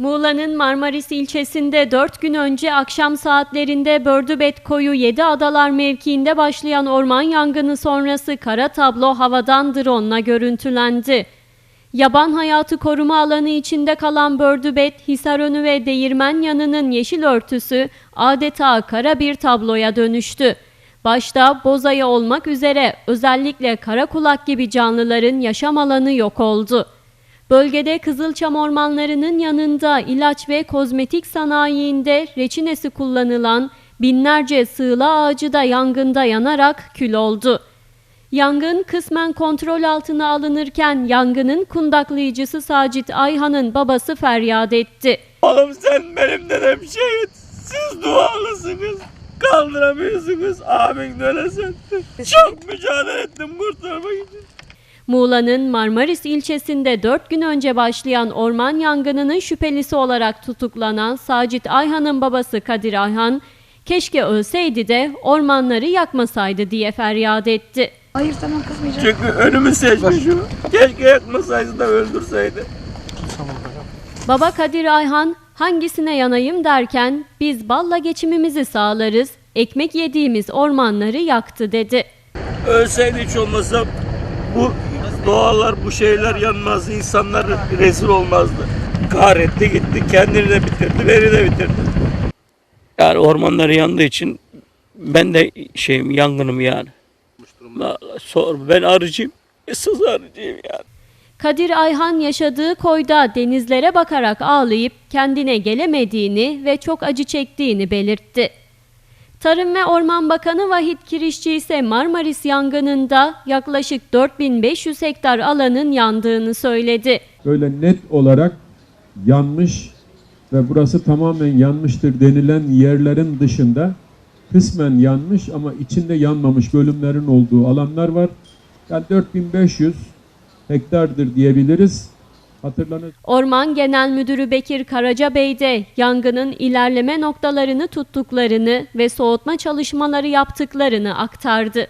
Muğla'nın Marmaris ilçesinde 4 gün önce akşam saatlerinde Bördübet Koyu 7 Adalar mevkiinde başlayan orman yangını sonrası kara tablo havadan drone'la görüntülendi. Yaban hayatı koruma alanı içinde kalan Bördübet, Hisarönü ve Değirmen yanının yeşil örtüsü adeta kara bir tabloya dönüştü. Başta bozayı olmak üzere özellikle kara kulak gibi canlıların yaşam alanı yok oldu. Bölgede Kızılçam ormanlarının yanında ilaç ve kozmetik sanayiinde reçinesi kullanılan binlerce sığla ağacı da yangında yanarak kül oldu. Yangın kısmen kontrol altına alınırken yangının kundaklayıcısı Sacit Ayhan'ın babası feryat etti. Oğlum sen benim dedem şehit. Siz dualısınız. Kaldıramıyorsunuz. Abin de öyle sen. Çok mücadele ettim kurtarmak için. Muğla'nın Marmaris ilçesinde 4 gün önce başlayan orman yangınının şüphelisi olarak tutuklanan Sacit Ayhan'ın babası Kadir Ayhan, keşke ölseydi de ormanları yakmasaydı diye feryat etti. Hayır tamam kızmayacağım. Çünkü önümü seçmiş o. Keşke yakmasaydı da öldürseydi. Baba Kadir Ayhan hangisine yanayım derken biz balla geçimimizi sağlarız, ekmek yediğimiz ormanları yaktı dedi. Ölseydi hiç olmasa bu doğalar, bu şeyler yanmazdı. insanlar rezil olmazdı. Kahretti gitti. Kendini de bitirdi, beni de bitirdi. Yani ormanları yandığı için ben de şeyim yangınım yani. Sor, ben arıcıyım. Esas arıcıyım yani. Kadir Ayhan yaşadığı koyda denizlere bakarak ağlayıp kendine gelemediğini ve çok acı çektiğini belirtti. Tarım ve Orman Bakanı Vahit Kirişçi ise Marmaris yangınında yaklaşık 4500 hektar alanın yandığını söyledi. böyle net olarak yanmış ve burası tamamen yanmıştır denilen yerlerin dışında kısmen yanmış ama içinde yanmamış bölümlerin olduğu alanlar var. Yani 4500 hektardır diyebiliriz. Hatırlanır. Orman Genel Müdürü Bekir Karacabey de yangının ilerleme noktalarını tuttuklarını ve soğutma çalışmaları yaptıklarını aktardı.